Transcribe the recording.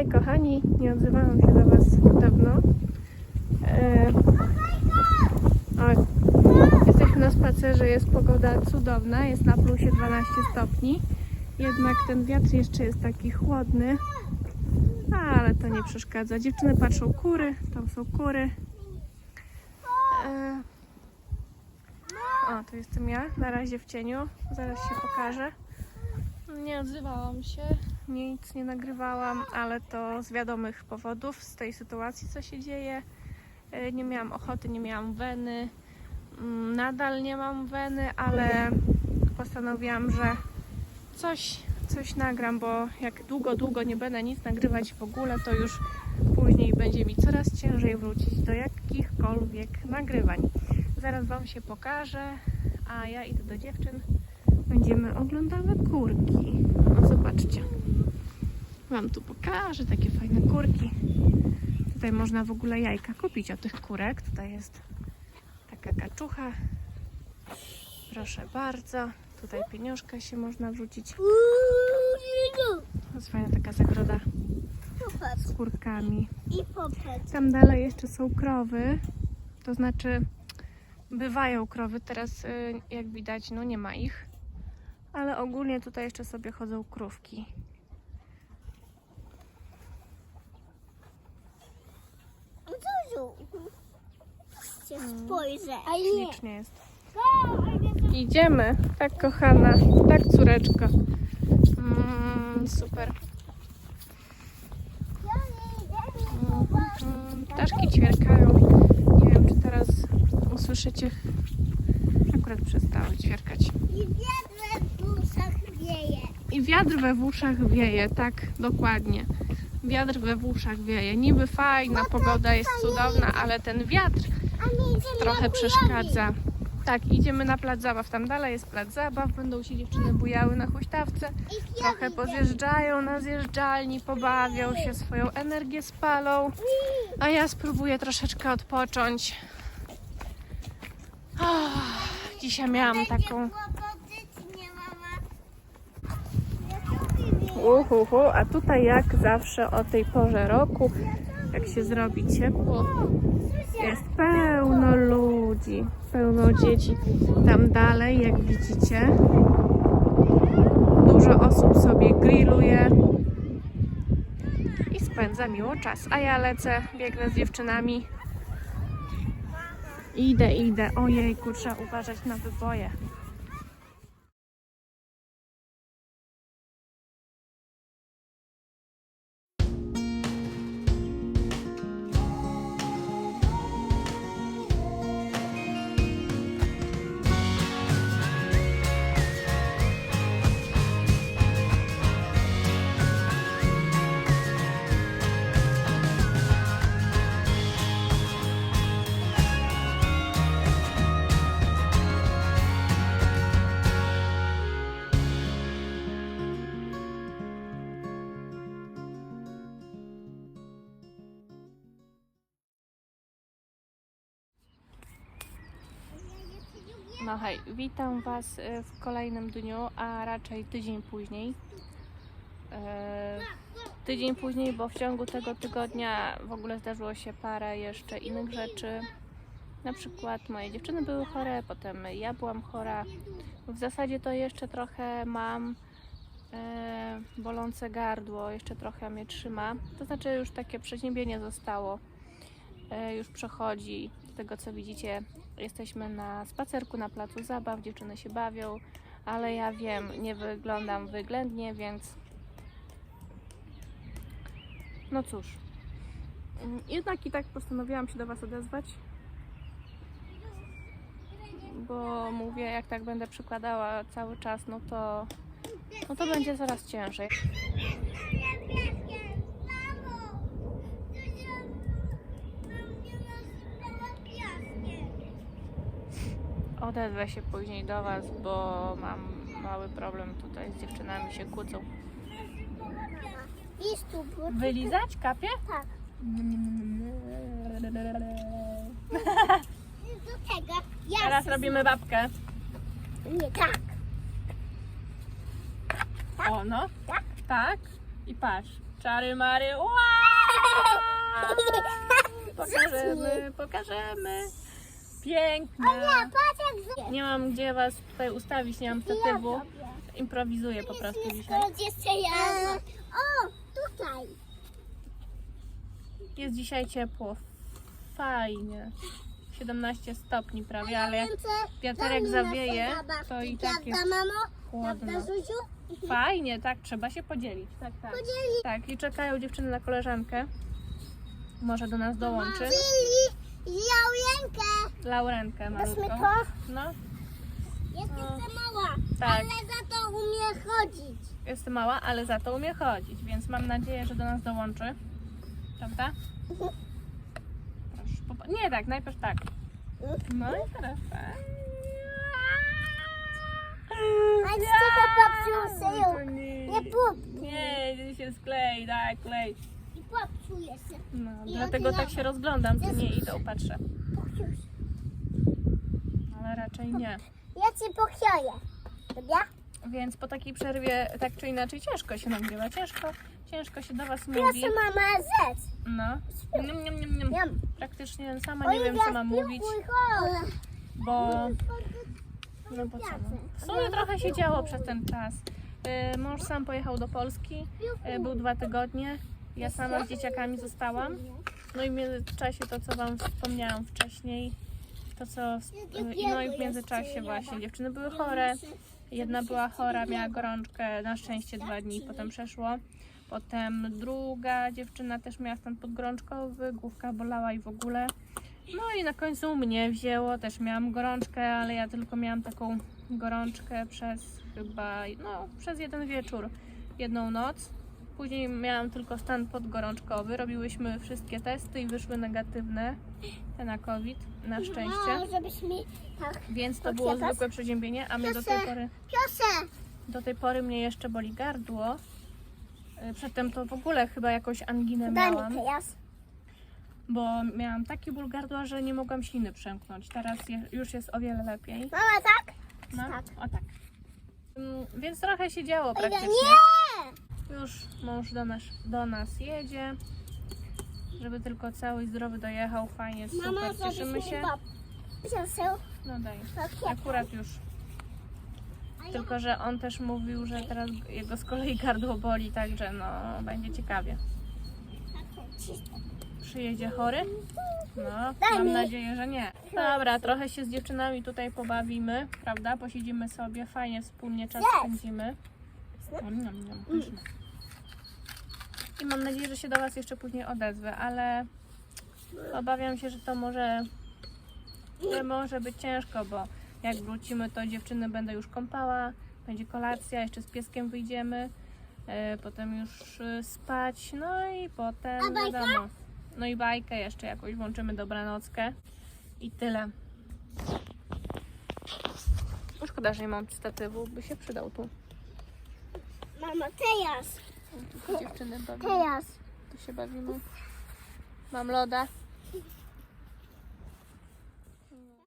Hej kochani, nie odzywałam się do Was dawno. E, o, jesteśmy na spacerze, jest pogoda cudowna, jest na plusie 12 stopni. Jednak ten wiatr jeszcze jest taki chłodny, ale to nie przeszkadza. Dziewczyny patrzą kury, tam są kury. E, o, tu jestem ja, na razie w cieniu, zaraz się pokażę. Nie odzywałam się, nic nie nagrywałam, ale to z wiadomych powodów, z tej sytuacji, co się dzieje. E, Nie miałam ochoty, nie miałam weny. Mm, Nadal nie mam weny, ale postanowiłam, że coś, coś nagram, bo jak długo, długo nie będę nic nagrywać w ogóle, to już później będzie mi coraz ciężej wrócić do jakichkolwiek nagrywań. Zaraz Wam się pokażę, a ja idę do dziewczyn. Będziemy oglądały kurki. O, zobaczcie. Wam tu pokażę takie fajne kurki. Tutaj można w ogóle jajka kupić od tych kurek. Tutaj jest taka kaczucha. Proszę bardzo. Tutaj pieniążka się można wrzucić. To jest fajna taka zagroda z kurkami. Tam dalej jeszcze są krowy. To znaczy bywają krowy. Teraz y, jak widać no nie ma ich. Ale ogólnie tutaj jeszcze sobie chodzą krówki. Się spojrzę. A Ślicznie jest. Idziemy. Tak kochana. Tak córeczko. Mm, super. Mm, Ptaszki ćwierkają. Nie wiem, czy teraz usłyszycie. Akurat przestały ćwierkać. I wiatr w uszach wieje. I wiatr we w uszach wieje, tak, dokładnie. Wiatr we w uszach wieje. Niby fajna pogoda jest cudowna, ale ten wiatr trochę przeszkadza. Tak, idziemy na plac zabaw. Tam dalej jest plac zabaw. Będą się dziewczyny bujały na huśtawce. Trochę pozjeżdżają na zjeżdżalni, pobawią się, swoją energię spalą. A ja spróbuję troszeczkę odpocząć. Ah, Dzisiaj miałam taką. Uhuhu, a tutaj jak zawsze o tej porze roku, jak się zrobi ciepło, jest pełno ludzi, pełno dzieci. Tam dalej, jak widzicie, dużo osób sobie grilluje i spędza miło czas. A ja lecę, biegnę z dziewczynami. Idę, idę. Ojejku, trzeba uważać na wyboje. No hej, witam Was y, w kolejnym dniu, a raczej tydzień później. E, Tydzień później, bo w ciągu tego tygodnia w ogóle zdarzyło się parę jeszcze innych rzeczy. Na przykład moje dziewczyny były chore, potem ja byłam chora. W zasadzie to jeszcze trochę mam e, bolące gardło, jeszcze trochę mnie trzyma. To znaczy już takie przeziębienie zostało. E, już przechodzi. Tego co widzicie, jesteśmy na spacerku na placu zabaw, dziewczyny się bawią, ale ja wiem, nie wyglądam wyględnie, więc no cóż. Jednak i tak postanowiłam się do Was odezwać, bo mówię, jak tak będę przykładała cały czas, no to, no to będzie coraz ciężej. Odezwę się później do Was, bo mam mały problem tutaj z dziewczynami się kłócą. Tu, bo Wylizać kapie? tak. Do tego ja Teraz robimy babkę. Nie tak. O no. Tak? Tak. I patrz. Czary mary. Wow! Pokażemy, pokażemy. Z... Nie mam gdzie was tutaj ustawić, nie mam statywu. Improwizuję po prostu dzisiaj. Jeszcze ja... O, tutaj. Jest dzisiaj ciepło. Fajnie. 17 stopni prawie, ale jak wiaterek zawieje, to i tak jest chłodno. Fajnie, tak, trzeba się podzielić. Tak, tak. Tak, i czekają dziewczyny na koleżankę. Może do nas dołączy. Jałenkę. Laurenkę malutką. Weźmy to. No, Jestem No. za mała, Tak. ale za to umie chodzić. jest mała, ale za to umie chodzić, więc mam nadzieję, że do nas dołączy. Prawda? Proszę, popa- nie tak, najpierw tak. No i teraz tak. A z tego popsuł się nie. Nie pup. Nie, nie się sklej, tak, klej. Popsuje się. No, I dlatego tak się rozglądam, czy nie idą, patrzę. Ale raczej nie. Ja ci pochioję. Dobra? Więc po takiej przerwie tak czy inaczej ciężko się nagrywa, ciężko, ciężko się do Was mówi. Proszę mama zjedz. No, niam, niam, niam, niam. Praktycznie sama nie wiem co mam mówić, bo no po co no. W sumie trochę się działo przez ten czas. Y, Mąż sam pojechał do Polski, y, był dwa tygodnie, ja sama z dzieciakami zostałam. No i w międzyczasie to co Wam wspomniałam wcześniej, to co, no i w międzyczasie właśnie dziewczyny były chore, Jedna była chora, miała gorączkę, na szczęście dwa dni, potem przeszło. Potem druga dziewczyna też miała stan podgorączkowy, główka bolała i w ogóle. No i na końcu mnie wzięło, też miałam gorączkę, ale ja tylko miałam taką gorączkę przez chyba, no przez jeden wieczór, jedną noc. Później miałam tylko stan podgorączkowy, robiłyśmy wszystkie testy i wyszły negatywne, te na COVID, na szczęście. No, żebyś mi tak. Więc to było zwykłe przeziębienie, a mnie do tej pory Proszę. do tej pory mnie jeszcze boli gardło. Y, Przedtem to w ogóle chyba jakąś anginę miałam, bo miałam taki ból gardła, że nie mogłam śliny przemknąć. Teraz je, już jest o wiele lepiej. Mama, tak? No, Tak. o tak. Mm, Więc trochę się działo praktycznie. Nie! Już mąż do nas, do nas jedzie, żeby tylko cały i zdrowy dojechał. Fajnie, Mama, super, cieszymy się. No daj. Akurat już Tylko, że on też mówił, że teraz jego z kolei gardło boli, także no, będzie ciekawie. Przyjedzie chory? No, mam nadzieję, że nie. Dobra, trochę się z dziewczynami tutaj pobawimy, prawda? Posiedzimy sobie, fajnie wspólnie czas spędzimy. Nom, nom, nom, pyszne. I mam nadzieję, że się do Was jeszcze później odezwę, ale obawiam się, że to może, że może być ciężko, bo jak wrócimy, to dziewczyny będę już kąpała, będzie kolacja, jeszcze z pieskiem wyjdziemy, e, potem już e, spać, no i potem wiadomo. No i bajkę jeszcze jakąś włączymy dobranockę i tyle. Szkoda, że nie mam statywu, by się przydał tu. Mama, teraz. Tu się dziewczyny bawią, Teraz. tu się bawimy. Mam loda.